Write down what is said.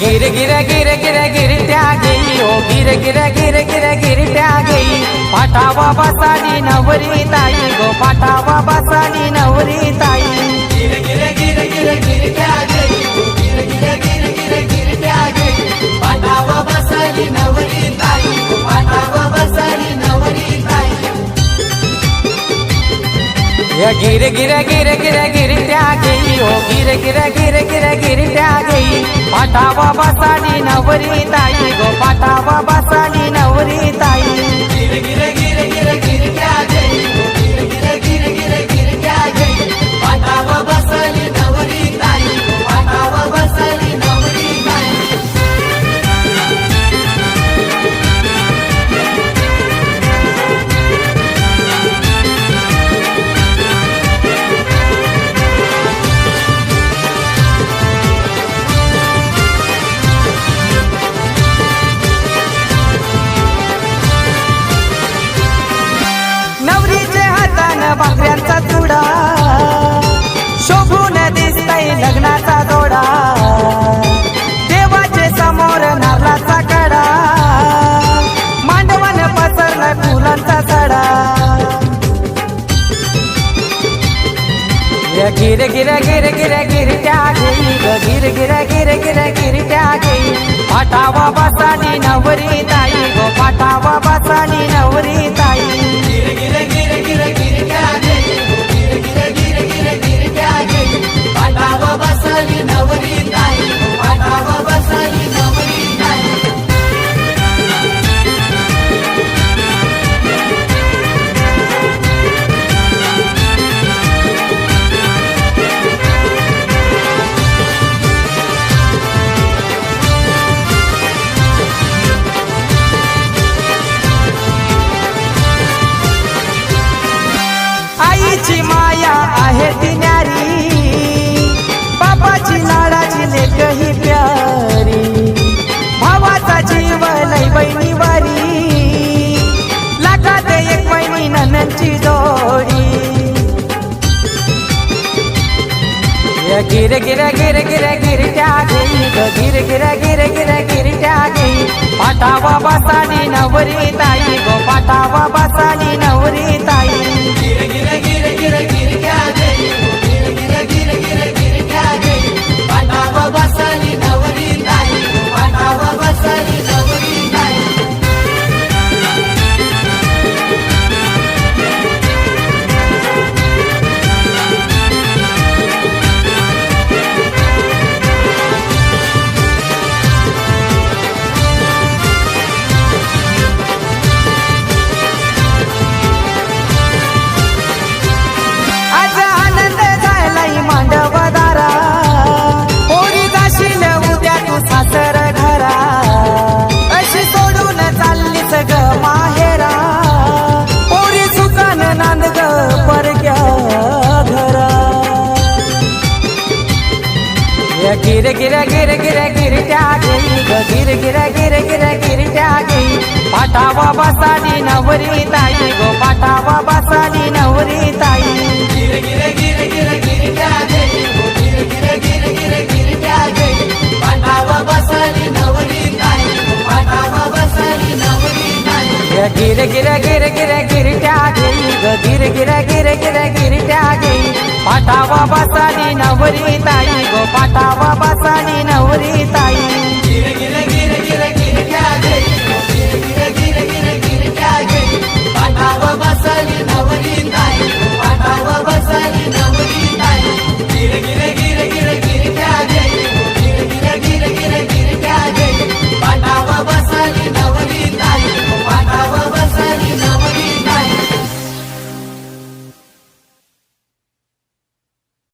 गिर गिर गिर गिर गिरट्या गेई ओ गिर गिर गिर गिर गिरट्या गेई पाठावा बसाली नवरी ताई गो पाठावा बसाली नवरी ताई गिर गिर गिर गिर गिरट्या गेई ओ गिर गिर गिर गिर गिरट्या गेई पाठावा बसाली नवरी ताई गो पाठावा बसाली नवरी ताई या गिर गिर गिर गिर गिरट्या गेई ओ गिर गिर गिर गिर गिरट्या गेई पाठावा बसाली नवरी ताई. गो पाठावा बसाली गिर गिर गिर गिर गिरट्या गेई ग गिर गिर गिर गिर गिरट्या गेई पाठावा बसानी नवरी तिची माया आहे ती न्यारी. बाबाची लाडाची लेक ही प्यारी. भावाचा जीव लई बहिणी वारी. लागात एक बहिणी ननंची जोडी. या गिर गिर गिर गिर गिरट्या गेई गिर गिर गिर गिर गिरट्या गेई पाठावा बसानी नवरी ताई. गो पाठावा बसानी नवरी ग घरा गिर गिर गिर गिर गिरट्या गेई ग गिर गिर गिर गिर गिरट्या गेई पाठावा बसाली नवरी ताई गो पाठावा बसाली नवरी ताई. ताई या गिर गिर गिर गिर गिरट्या गेई ग गिर गिर गिर गिर गिरट्या गेई पाठावा बसाली